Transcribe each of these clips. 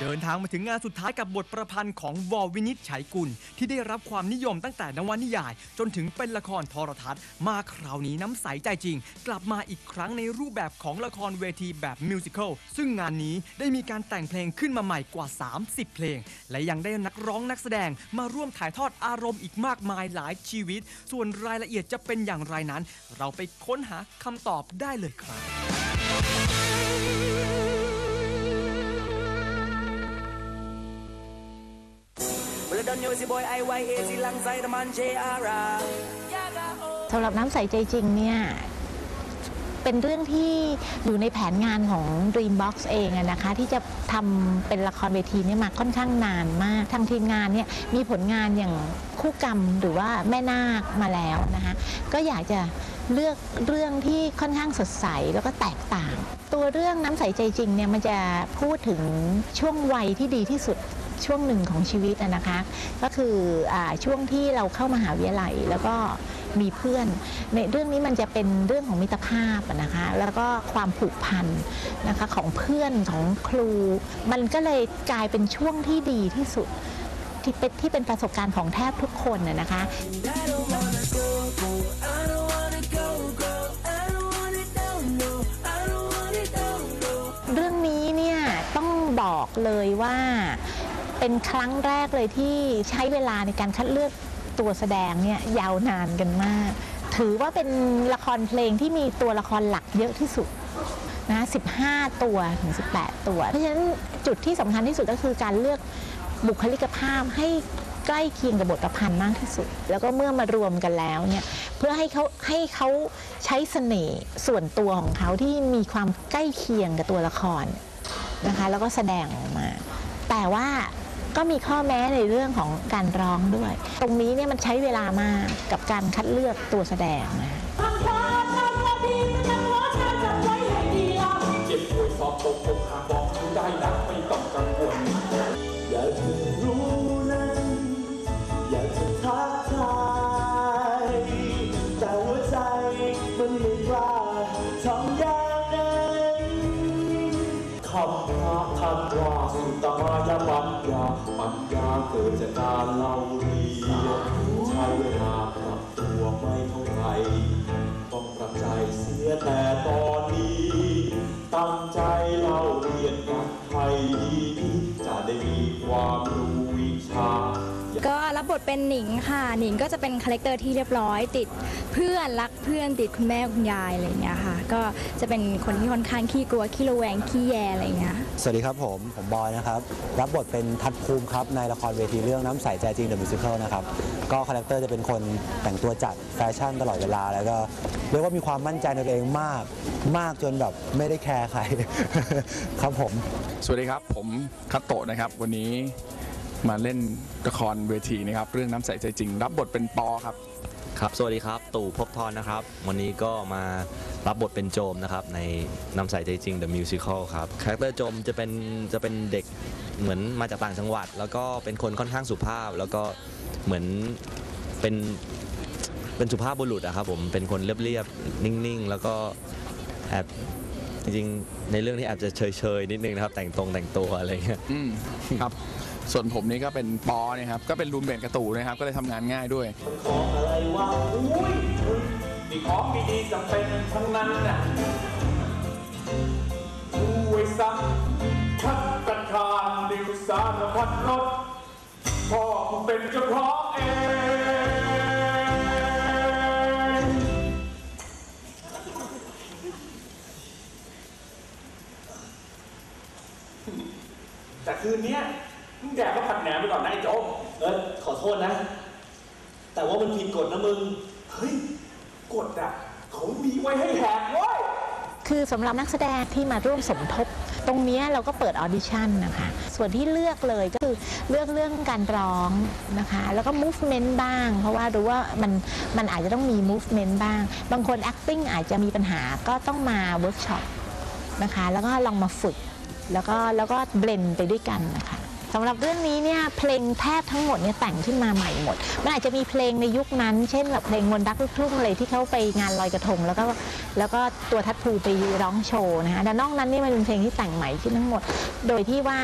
เดินทางมาถึงงานสุดท้ายกับบทประพันธ์ของวอวินิจฉัยกุล ที่ได้รับความนิยมตั้งแต่นวนิยาย จนถึงเป็นละครโทรทัศน์ มาคราวนี้น้ำใสใจจริง กลับมาอีกครั้งในรูปแบบของละครเวทีแบบมิวสิควลซึ่งงานนี้ได้มีการแต่งเพลงขึ้นมาใหม่กว่า 30 เพลง และยังได้นักร้องนักแสดงมาร่วมถ่ายทอดอารมณ์อีกมากมายหลายชีวิต ส่วนรายละเอียดจะเป็นอย่างไรนั้น เราไปค้นหาคำตอบได้เลยครับ done you, boy, IYA, alongside the man JR สำหรับน้ำใสใจจริงเนี่ยเป็นเรื่องที่อยู่ในแผนงานของ Dreambox เองนะคะ ที่จะทำเป็นละครเวทีนี่มาค่อนข้างนานมาก ทางทีมงานเนี่ยมีผลงานอย่างคู่กรรมหรือว่าแม่นาคมาแล้วนะคะก็อยากจะเลือกเรื่องที่ค่อนข้างสดใสแล้วก็แตกต่าง ตัวเรื่องน้ำใสใจจริงเนี่ยมันจะพูดถึงช่วงวัยที่ดีที่สุด ช่วงหนึ่งของชีวิตนะคะ ก็คืออช่วงที่เราเข้ามหาวิทยาลัยแล้วก็มีเพื่อน ในเรื่องนี้มันจะเป็นเรื่องของมิตรภาพนะคะ แล้วก็ความผูกพันนะคะของเพื่อนของครู มันก็เลยกลายเป็นช่วงที่ดีที่สุดที่เป็นที่เป็นประสบการณ์ของแทบทุกคนน่ะนะคะเรื่องนี้เนี่ยต้องบอกเลยว่า เป็นครั้งแรกเลยที่ใช้เวลาในการคัดเลือกตัวแสดงเนี่ยยาวนานกันมาก ถือว่าเป็นละครเพลงที่มีตัวละครหลักเยอะที่สุดนะ15 ตัวถึง 18 ตัว เพราะฉะนั้นจุดที่สำคัญที่สุดก็คือการเลือกบุคลิกภาพให้ใกล้เคียงกับบทประพันธ์มากที่สุด แล้วก็เมื่อมารวมกันแล้วเนี่ยเพื่อให้เขาให้เขาใช้เสน่ห์ส่วนตัวของเขาที่มีความใกล้เคียงกับตัวละครนะคะแล้วก็แสดงออกมา แต่ว่า ก็มีข้อแม้ในเรื่องของการร้องด้วย ตรงนี้เนี่ยมันใช้เวลามากกับการคัดเลือกตัวแสดงนะทำได้ คำพระท่านว่าสุตมายปัญญาปัญญาเกิดจากการเล่าเรียนใช้เวลาปรับตัวไม่เท่าไหร่ต้องปรับใจเสียแต่ตอนนี้ ตั้งใจ ทเป็นหนิงค่ะ หนิงก็จะเป็นคาแรคเตอร์ที่เรียบร้อย ติดเพื่อนรักเพื่อนติดคุณแม่คุณยายอะไรอย่างเงี้ยค่ะ ก็จะเป็นคนที่ค่อนข้างขี้กลัวขี้ระแวงขี้แยอะไรอย่างเงี้ย สวัสดีครับผมผมบอยนะครับ รับบทเป็นทัดภูมิครับในละครเวทีเรื่องน้ำใสใจจริงเดอะมิวสิควลนะครับก็คาแรคเตอร์จะเป็นคนแต่งตัวจัดแฟชั่นตลอดเวลาแล้วก็เรียกว่ามีความมั่นใจในตัวเองมากมากจนแบบไม่ได้แคร์ใคร ครับผม สวัสดีครับผมคัตโตะนะครับ วันนี้ มาเล่นละครเวทีนะครับเรื่องน้ำใสใจจริง รับบทเป็นปอครับ ครับสวัสดีครับ ตู่ภพบทรนะครับ วันนี้ก็มารับบทเป็นโจมนะครับ ในน้ำใสใจจริง The Musical ครับคาแรคเตอร์โจมจะเป็นจะเป็นเด็กเหมือนมาจากต่างจังหวัด แล้วก็เป็นคนค่อนข้างสุภาพ แล้วก็เหมือนเป็นเป็นสุภาพบุรุษอะครับผมเป็นคนเรียบๆนิ่งๆ แล้วก็แอบจริงๆในเรื่องนี้อาจจะเฉยๆนิดนึงนะครับ แต่งตรงแต่งตัวอะไรเงี้ย อืมครับ ส่วนผมนี่ก็เป็นปอนะครับก็เป็นรูมเบนกระตูนะครับก็เลยทำงานง่ายด้วย ของอะไรวะอุ้ยมีของดีๆจำเป็นทั้งนั้นน่ะดูไว้ซักพัดกันคานดิวสารพัดรถพ่อกูเป็นเจ้าของเอง แต่คืนเนี้ย แดกก็ผัดแหนมไปก่อนนะไอ้โจ๊กเออขอโทษนะ แต่ว่ามันผิดกฎนะมึง เฮ้ยกดอะเขามีไว้ให้แหกเว้ยคือสำหรับนักแสดงที่มาร่วมสมทบ ตรงนี้เราก็เปิดออดิชั่นนะคะ ส่วนที่เลือกเลยก็คือเลือกเรื่องการร้องนะคะ แล้วก็ movement บ้าง เพราะว่ารู้ว่ามันมันอาจจะต้องมี movement บ้าง บางคน acting อาจจะมีปัญหาก็ต้องมาเวิร์กช็อปนะคะ แล้วก็ลองมาฝึก แล้วก็แล้วก็เบลนไปด้วยกันนะคะ สำหรับเรื่องนี้เนี่ยเพลงแทบทั้งหมดเนี่ยแต่งขึ้นมาใหม่หมด มันอาจจะมีเพลงในยุคนั้น เช่นแบบเพลงมนต์รักลูกทุ่งอะไรที่เขาไปงานลอยกระทง แล้วก็แล้วก็ตัวทัดภูไปร้องโชว์นะคะแต่นอกนั้นนี่มันเป็นเพลงที่แต่งใหม่ขึ้นทั้งหมด โดยที่ว่า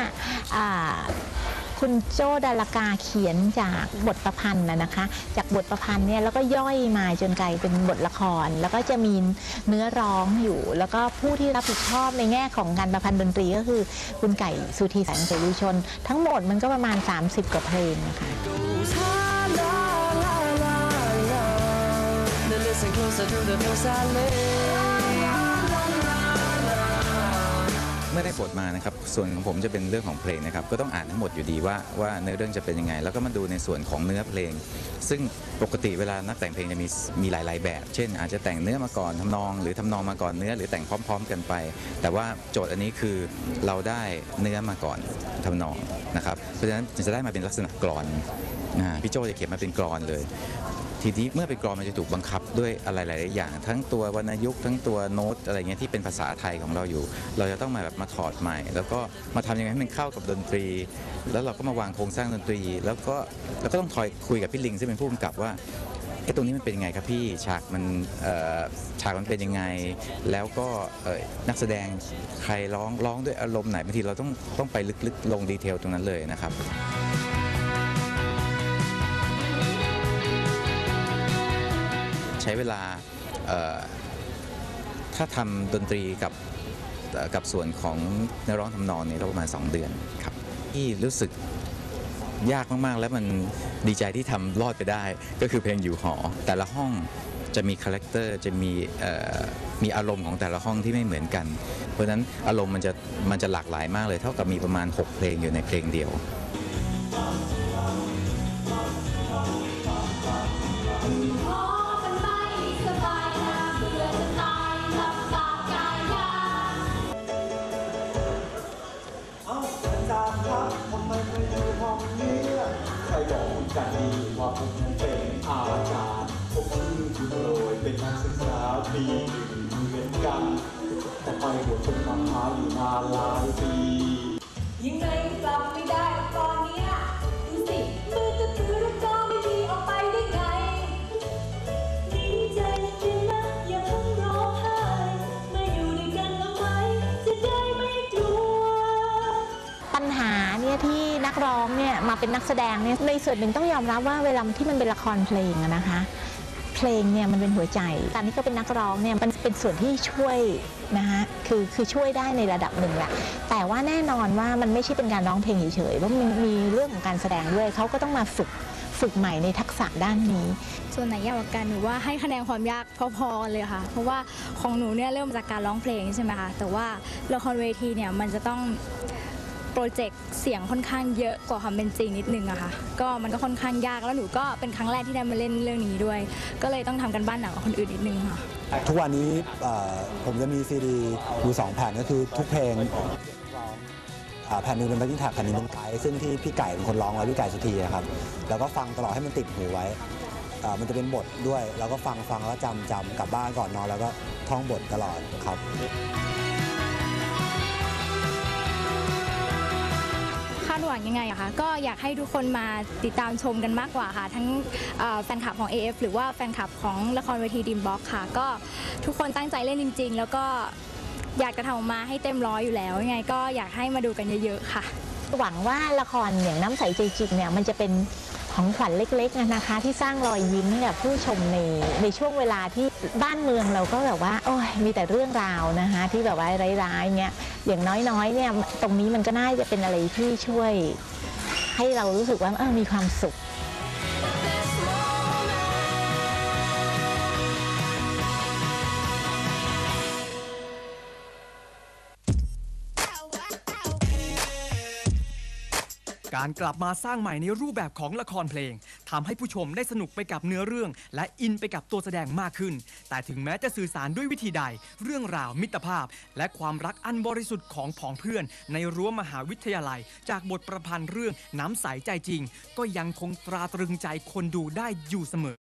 คุณโจ้ดารากาเขียนจากบทประพันธ์นะนะคะ จากบทประพันธ์เนี่ยแล้วก็ย่อยมาจนกลายเป็นบทละคร แล้วก็จะมีเนื้อร้องอยู่ แล้วก็ผู้ที่รับผิดชอบในแง่ของการประพันธ์ดนตรีก็คือ คุณไก่สุธีแสงเสรีชน ทั้งหมดมันก็ประมาณ 30 กว่าเพลงนะคะ listen closer to the notes I lay. บทมานะครับ ส่วนของผมจะเป็นเรื่องของเพลงนะครับ ก็ต้องอ่านทั้งหมดอยู่ดีว่าว่าเนื้อเรื่องจะเป็นยังไง แล้วก็มาดูในส่วนของเนื้อเพลง ซึ่งปกติเวลานักแต่งเพลงจะมีมีหลาย ๆ แบบ เช่น อาจจะแต่งเนื้อมาก่อนทำนอง หรือทำนองมาก่อนเนื้อหรือแต่งพร้อม ๆ กันไป แต่ว่าโจทย์อันนี้คือเราได้เนื้อมาก่อนทำนองนะครับ เพราะฉะนั้นจะได้มาเป็นลักษณะกรอนพี่โจจะเขียนมาเป็นกรอนเลย ทีนี้เมื่อเป็นกรอนมันจะถูกบังคับด้วยอะไรหลายๆอย่าง ทั้งตัววรรณยุกต์ทั้งตัวโน้ตอะไรเงี้ยที่เป็นภาษาไทยของเราอยู่ เราจะต้องมาแบบมาถอดใหม่ แล้วก็มาทำยังไงให้มันเข้ากับดนตรี แล้วเราก็มาวางโครงสร้างดนตรี แล้วก็แล้วก็ต้องคอยคุยกับพี่ลิงซึ่งเป็นผู้กำกับว่าไอ้ตรงนี้มันเป็นยังไงครับพี่ฉากมันฉากมันเป็นยังไง แล้วก็นักแสดงใครร้องร้องด้วยอารมณ์ไหนบางทีเราต้องต้องไปลึกๆลงดีเทลตรงนั้นเลยนะครับ ช้เวลาถ้าทำดนตรีกับกับส่วนของนื้อร้องทำนองเนี่ยประมาณ 2 เดือนครับที่รู้สึกยากมากๆ แล้วมันดีใจที่ทำรอดไปได้ ก็คือเพลงอยู่หอ แต่ละห้องจะมีคาแรคเตอร์จะมีมีอารมณ์ของแต่ละห้องที่ไม่เหมือนกัน เพราะฉะนั้นอารมณ์มันจะมันจะหลากหลายมากเลย เท่ากับมีประมาณ 6 เพลงอยู่ในเพลงเดียว บอกคุณกันดีว่าผมเป็นอาจารย์ผมชื่อคุณโรยเป็นนักศึกษาปีหนึ่งเหมือนกันแต่ไปหัวชนมหาอยู่นานลา เป็นนักแสดงเนี่ยในส่วนหนึ่งต้องยอมรับว่าเวลาที่มันเป็นละครเพลงนะคะเพลงเนี่ยมันเป็นหัวใจ การที่เขาเป็นนักร้องเนี่ยมันเป็นส่วนที่ช่วยนะคะคือคือช่วยได้ในระดับหนึ่งแหละ แต่ว่าแน่นอนว่ามันไม่ใช่เป็นการร้องเพลงเฉยๆ เพราะมันมีเรื่องของการแสดงด้วยเขาก็ต้องมาฝึกฝึกใหม่ในทักษะด้านนี้ ส่วนไหนยากกว่ากันหนูว่าให้คะแนนความยากพอๆกันเลยค่ะ เพราะว่าของหนูเนี่ยเริ่มจากการร้องเพลงใช่ไหมคะ แต่ว่าละครเวทีเนี่ยมันจะต้อง โปรเจกต์เสียงค่อนข้างเยอะกว่าความเป็นจริงนิดนึงอะค่ะก็มันก็ค่อนข้างยากแล้วหนูก็เป็นครั้งแรกที่ได้มาเล่นเรื่องนี้ด้วย ก็เลยต้องทำกันบ้านหนักกว่าคนอื่นนิดนึงค่ะทุกวันนี้ผมจะมีซีดีอยู่สองแผ่นก็คือทุกเพลงแผ่นหนึงเป็นแบ็คกิ้งแท็กแผ่นนึงเป็นไกด์ซึ่งที่พี่ไก่เป็นคนร้องไว้พี่ไก่สุธีนะครับแล้วก็ฟังตลอดให้มันติดหูไว้มันจะเป็นบทด้วย แล้วก็ฟังฟังแล้วจำจำกลับบ้านก่อนนอนแล้วก็ท่องบทตลอดครับ วังยังไงอะคะก็อยากให้ทุกคนมาติดตามชมกันมากกว่าค่ะ ทั้งแฟนคลับของ AF หรือว่าแฟนคลับของละครเวทีดิมบ็อกค่ะ ก็ทุกคนตั้งใจเล่นจริง ๆ แล้วก็อยากจะทำออกมาให้เต็มร้อยอยู่แล้วยังไง ก็อยากให้มาดูกันเยอะๆค่ะ หวังว่าละครอย่างน้ำใสใจจริงเนี่ยมันจะเป็น ของขวัญเล็กๆนะคะ ที่สร้างรอยยิ้มให้กับผู้ชมในในช่วงเวลาที่บ้านเมืองเราก็แบบว่า โอ้ยมีแต่เรื่องราวนะคะ ที่แบบว่าร้ายๆเนี่ยอย่างน้อยๆเนี่ยตรงนี้มันก็น่าจะเป็นอะไรที่ช่วย ให้เรารู้สึกว่าเออมีความสุข การกลับมาสร้างใหม่ในรูปแบบของละครเพลงทำให้ผู้ชมได้สนุกไปกับเนื้อเรื่อง และอินไปกับตัวแสดงมากขึ้น แต่ถึงแม้จะสื่อสารด้วยวิธีใด เรื่องราวมิตรภาพ และความรักอันบริสุทธิ์ของผองเพื่อน ในรั้วมหาวิทยาลัย จากบทประพันธ์เรื่องน้ำใสใจจริง ก็ยังคงตราตรึงใจคนดูได้อยู่เสมอ